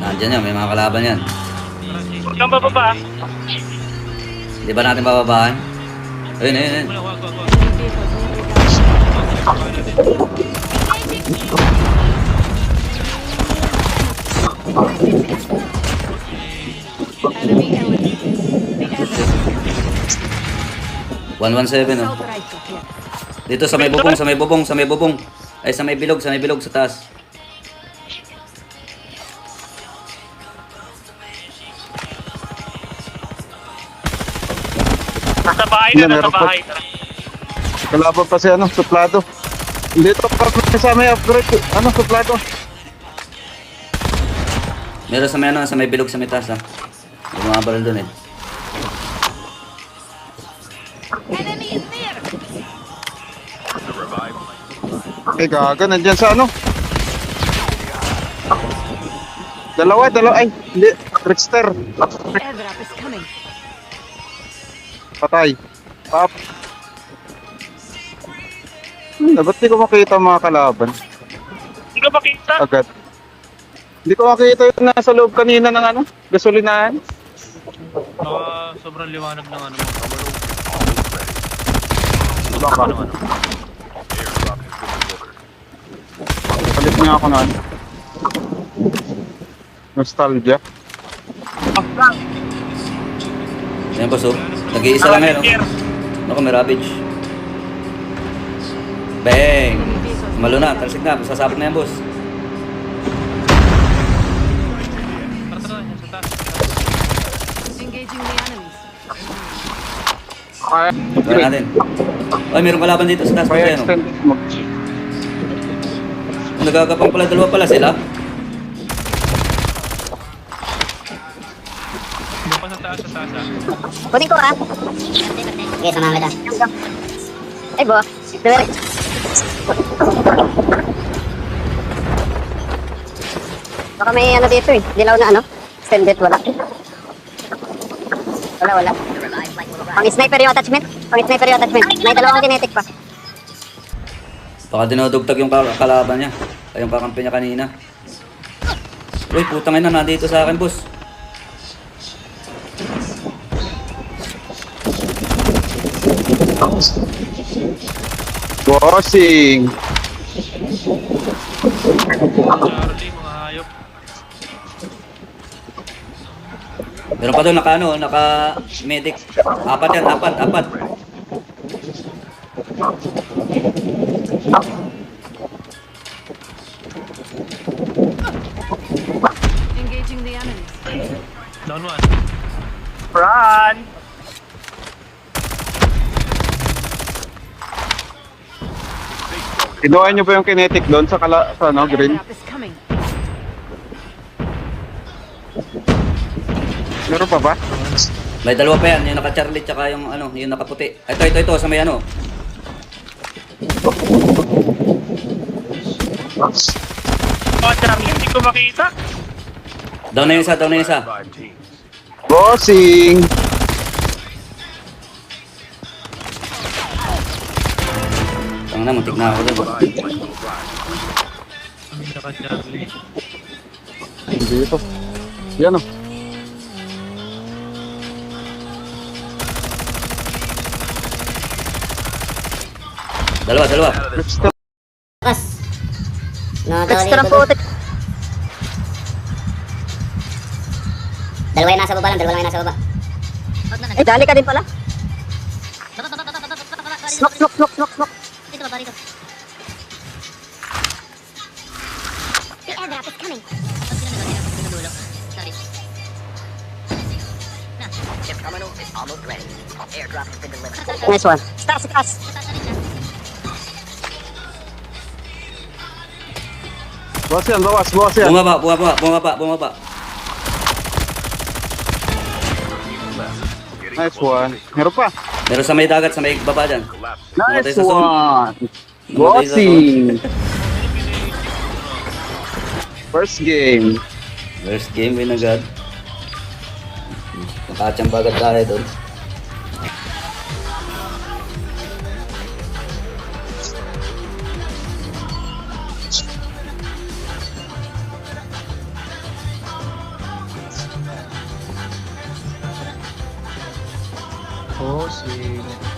Nandyan yan, may mga kalaban yan. Huwag kang bababa. Di ba natin bababaan? Ayun, ayun, ayun. The airdrop 117 oh. Dito sa may bubong, sa may bubong, sa may bubong. Ay, sa may bilog, sa may bilog sa taas. Nasa bahay na, nasa bahay. Tara. Kalaban pa si ano, suplado. Dito pa sa may upgrade. Ano, suplado. Meron sa may ano, sa may bilog sa may taas ah. Yung mga baril doon eh. Enemy is near. Eh, gaga, nandyan sa ano. Dalawa, dalawa. Ay, hindi. Trickster. Airdrop is coming. Patay. Pop. Hmm, ba't di ko makita ang mga kalaban? Hindi ko makita. Agad. Hindi ko makita yung nasa loob kanina ng ano, gasolinahan. Baka sobrang liwanag ng ano mo. Baka. Ano, ano. Palit nga ako na. Nostalgia. Ayan boss oh. Nag-iisa lang ngayon. Ako, may ravage. Bang! Malo na, talsik na. Sasabot na yan boss. Tara, tara. Engaging the enemies. Kaya, Gawin natin. Ay, mayroong kalaban dito sa taas. kaya oh. extend. Nagagapang pala, dalawa pala sila. Doon pa sa taas, sa taas. ah. Kunin ko ah. Sige, samahan kita. Ay, bo. Duwer. Baka may ano dito eh. Dilaw na ano. Extended, wala. Wala, wala. Pang sniper yung attachment. Pang sniper yung attachment. May dalawang kinetic pa. Baka dinodugtag yung kal- kalaban niya. Ay, yung kakampi niya kanina. Uy, putang ina, nandito sa akin, boss. Bossing! Charlie, mga hayop. Meron pa doon naka ano, naka medic. Apat yan, apat, apat. Engaging the enemies. Down one. Run! Kinuha niyo ba yung kinetic doon sa, kala, sa ano, green? Meron pa ba? May dalawa pa yan, yung naka-charlie tsaka yung ano, yung nakaputi. Ito, ito, ito, sa may ano. Oh, Charlie, hindi ko makita. Down na yung isa, down na yung isa. Bossing! Tang na, ako naka Charlie. Dito. Yan o. Dalawa, dalawa. Trickster. Kas. No, Extra putik. Dalawa yung nasa baba lang, dalawa lang yung nasa baba. Ay, dali ka din pala. Smoke, smoke, smoke, smoke, smoke. Dito baba dito. The airdrop is coming. Sorry. Nice one. Taas, taas. Bawas yan, bawas, bawas yan. Bumaba, bumaba, bumaba, bumaba. Nice one. Meron pa. Meron sa may dagat, sa may baba dyan. Nice sa one. Bossing! First game. First game win agad. Nakachamba agad tayo doon. Bossing.